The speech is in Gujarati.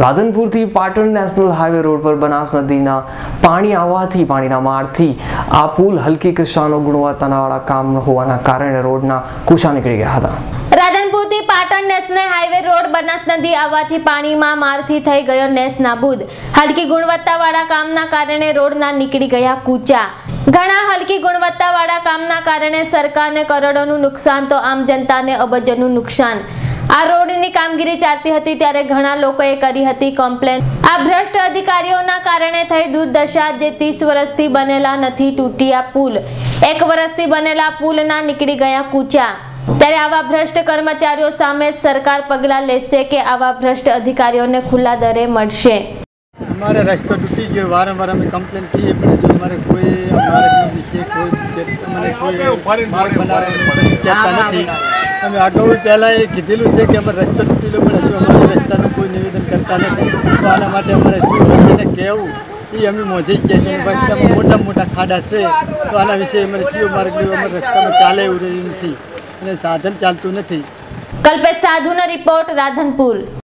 રાધનપુરથી પાટણ નેશનલ હાઈવે રોડ પર બનાસ નદીના પાણી આવવાથી, પાણીના મારથી આ પુલ હલકી કિસ્સાનો ગુણવત્તાવાળા કામ હોવાના કારણે રોડના કુશા નીકળી ગયા હતા. રાધનપુરથી Patan national highway road Banas નદી આવવાથી પાણીમાં મારથી થઈ ગયો નેસ નાબૂદ હલકી ગુણવત્તાવાળા કામના કારણે રોડના નીકળી ગયા કૂચા. ઘણા હલકી ગુણવત્તાવાળા કામના કારણે સરકારને કરોડોનું નુકસાન, તો આમ જનતાને અબજોનું નુકસાન. આ રોડની કામગીરી ચાલતી હતી ત્યારે ઘણા લોકોએ કરી હતી કમ્પ્લેન આ ભ્રષ્ટ અધિકારીઓના કારણે થઈ દુર્દશા જે ત્રીસ વર્ષથી બનેલા નથી તૂટી આ પુલ. એક વર્ષથી બનેલા પુલના નીકળી ગયા કૂચા. ત્યારે આવા ભ્રષ્ટ કર્મચારીઓ સામે સરકાર પગલાં લેશે કે આવા ભ્રષ્ટ અધિકારીઓને ખુલ્લા દરે મળશે? અમારે રસ્તો તૂટી ગયો. વારંવાર અમે કમ્પ્લેન કરીએ પણ જો અમારે કોઈ અમારે વિશે કોઈ મને કોઈ માર્ગ બનાવવાનું નથી. અમે અગાઉ પહેલાં એ કીધેલું છે કે અમે રસ્તો તૂટેલો પણ હજુ અમારા રસ્તાનું કોઈ નિવેદન કરતા નથી. તો આના માટે અમારે શું એને કહેવું? એ અમે મોંધી જ ગયા બસ રસ્તામાં મોટા મોટા ખાડા છે. તો આના વિશે અમારે કયો માર્ગ લેવો? અમારે રસ્તામાં ચાલે એવું રહ્યું નથી. અને સાધન ચાલતું નથી. કલ્પેશ સાધુનો રિપોર્ટ રાધનપુર.